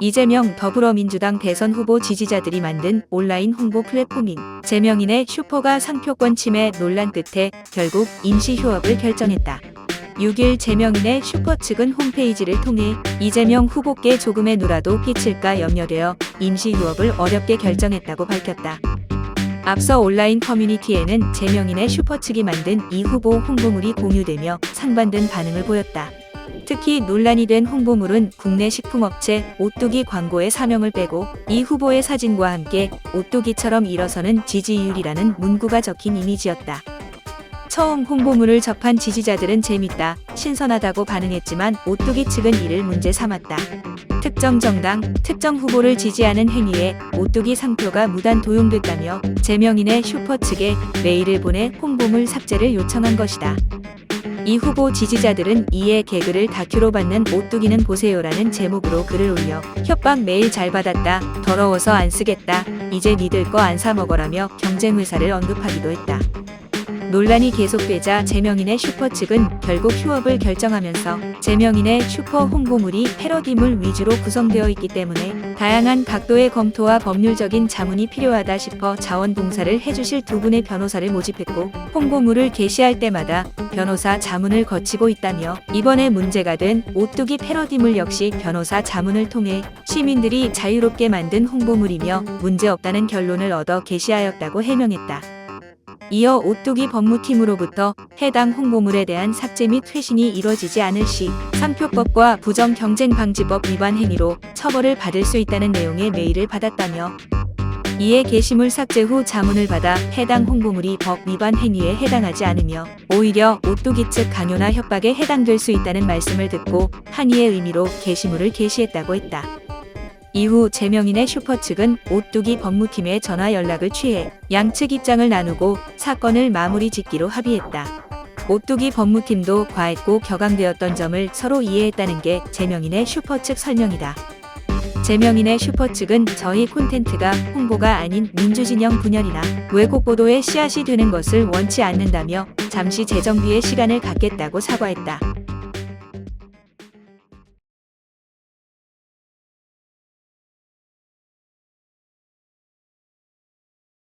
이재명 더불어민주당 대선 후보 지지자들이 만든 온라인 홍보 플랫폼인 재명인의 슈퍼가 상표권 침해 논란 끝에 결국 임시 휴업을 결정했다. 6일 재명인의 슈퍼 측은 홈페이지를 통해 이재명 후보께 조금의 누라도 끼칠까 염려되어 임시 휴업을 어렵게 결정했다고 밝혔다. 앞서 온라인 커뮤니티에는 재명인의 슈퍼 측이 만든 이 후보 홍보물이 공유되며 상반된 반응을 보였다. 특히 논란이 된 홍보물은 국내 식품업체 오뚜기 광고의 사명을 빼고 이 후보의 사진과 함께 오뚜기처럼 일어서는 지지율이라는 문구가 적힌 이미지였다. 처음 홍보물을 접한 지지자들은 재밌다, 신선하다고 반응했지만 오뚜기 측은 이를 문제 삼았다. 특정 정당, 특정 후보를 지지하는 행위에 오뚜기 상표가 무단 도용됐다며 재명인의 슈퍼 측에 메일을 보내 홍보물 삭제를 요청한 것이다. 이 후보 지지자들은 이에 개그를 다큐로 받는 오뚜기는 보세요라는 제목으로 글을 올려 협박 메일 잘 받았다, 더러워서 안 쓰겠다, 이제 니들 거 안 사 먹어라며 경쟁 회사를 언급하기도 했다. 논란이 계속되자 재명인의 슈퍼 측은 결국 휴업을 결정하면서 재명인의 슈퍼 홍보물이 패러디물 위주로 구성되어 있기 때문에 다양한 각도의 검토와 법률적인 자문이 필요하다 싶어 자원봉사를 해주실 두 분의 변호사를 모집했고 홍보물을 게시할 때마다 변호사 자문을 거치고 있다며 이번에 문제가 된 오뚜기 패러디물 역시 변호사 자문을 통해 시민들이 자유롭게 만든 홍보물이며 문제없다는 결론을 얻어 게시하였다고 해명했다. 이어 오뚜기 법무팀으로부터 해당 홍보물에 대한 삭제 및 회신이 이뤄지지 않을 시 상표법과 부정경쟁방지법 위반 행위로 처벌을 받을 수 있다는 내용의 메일을 받았다며 이에 게시물 삭제 후 자문을 받아 해당 홍보물이 법 위반 행위에 해당하지 않으며 오히려 오뚜기 측 강요나 협박에 해당될 수 있다는 말씀을 듣고 항의의 의미로 게시물을 게시했다고 했다. 이후 재명인의 슈퍼 측은 오뚜기 법무팀에 전화 연락을 취해 양측 입장을 나누고 사건을 마무리 짓기로 합의했다. 오뚜기 법무팀도 과했고 격앙되었던 점을 서로 이해했다는 게 재명인의 슈퍼 측 설명이다. 재명인의 슈퍼 측은 저희 콘텐츠가 홍보가 아닌 민주진영 분열이나 왜곡 보도의 씨앗이 되는 것을 원치 않는다며 잠시 재정비의 시간을 갖겠다고 사과했다.